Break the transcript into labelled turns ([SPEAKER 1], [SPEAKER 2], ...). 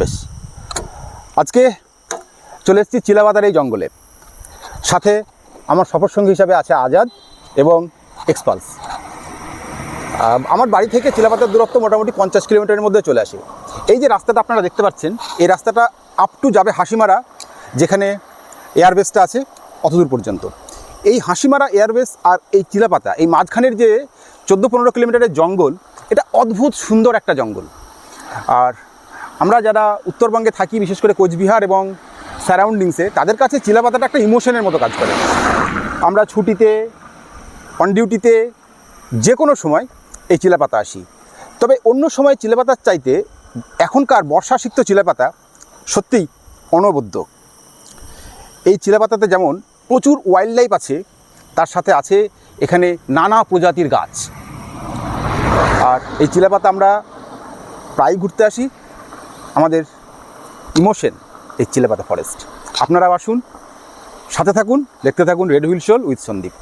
[SPEAKER 1] বেশ। আজকে চলে এসেছি চিলাবাদার এই জঙ্গলে। সাথে আমার সফরসঙ্গী হিসাবে আছে আজাদ এবং এক্সপালস। আমার বাড়ি থেকে চিলাপাতার দূরত্ব মোটামুটি পঞ্চাশ কিলোমিটারের মধ্যে চলে আসে। এই যে রাস্তাটা আপনারা দেখতে পাচ্ছেন, এই রাস্তাটা আপ টু যাবে হাসিমারা, যেখানে এয়ারবেসটা আছে অতদূর পর্যন্ত। এই হাসিমারা এয়ারবেস আর এই চিলাপাতা, এই মাঝখানের যে চোদ্দ পনেরো কিলোমিটারের জঙ্গল, এটা অদ্ভুত সুন্দর একটা জঙ্গল। আর আমরা যারা উত্তরবঙ্গে থাকি, বিশেষ করে কোচবিহার এবং সারাউন্ডিংসে, তাদের কাছে চিলাপাতাটা একটা ইমোশনের মতো কাজ করে। আমরা ছুটিতে অন ডিউটিতে যে কোনো সময় এই চিলাপাতা আসি। তবে অন্য সময় চিলাপাতার চাইতে এখনকার বর্ষা সিক্ত চিলাপাতা সত্যিই অনবদ্য। এই চিলাপাতাতে যেমন প্রচুর ওয়াইল্ড লাইফ আছে, তার সাথে আছে এখানে নানা প্রজাতির গাছ। আর এই চিলাপাতা আমরা প্রায় ঘুরতে আসি। আমাদের ইমোশন এই চিলেপাতা ফরেস্ট আপনারা আসুন, সাথে থাকুন, দেখতে থাকুন red wheel show with Sandeep